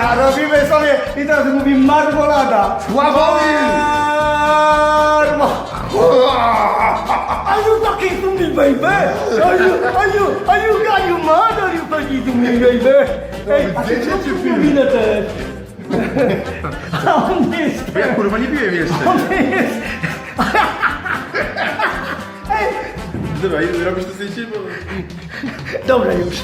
A robimy sobie i teraz mówi marmolada. Sławomir! Marmo! Are you talking to me, baby? Are you, are you, are you, are you mad? Are you talking to me, baby? Ej, a ty co ci powinno? A on jest, Ja kurwa nie piłem jeszcze. on jest, Dobra, i robisz to zdjęcie, bo... Dobra już.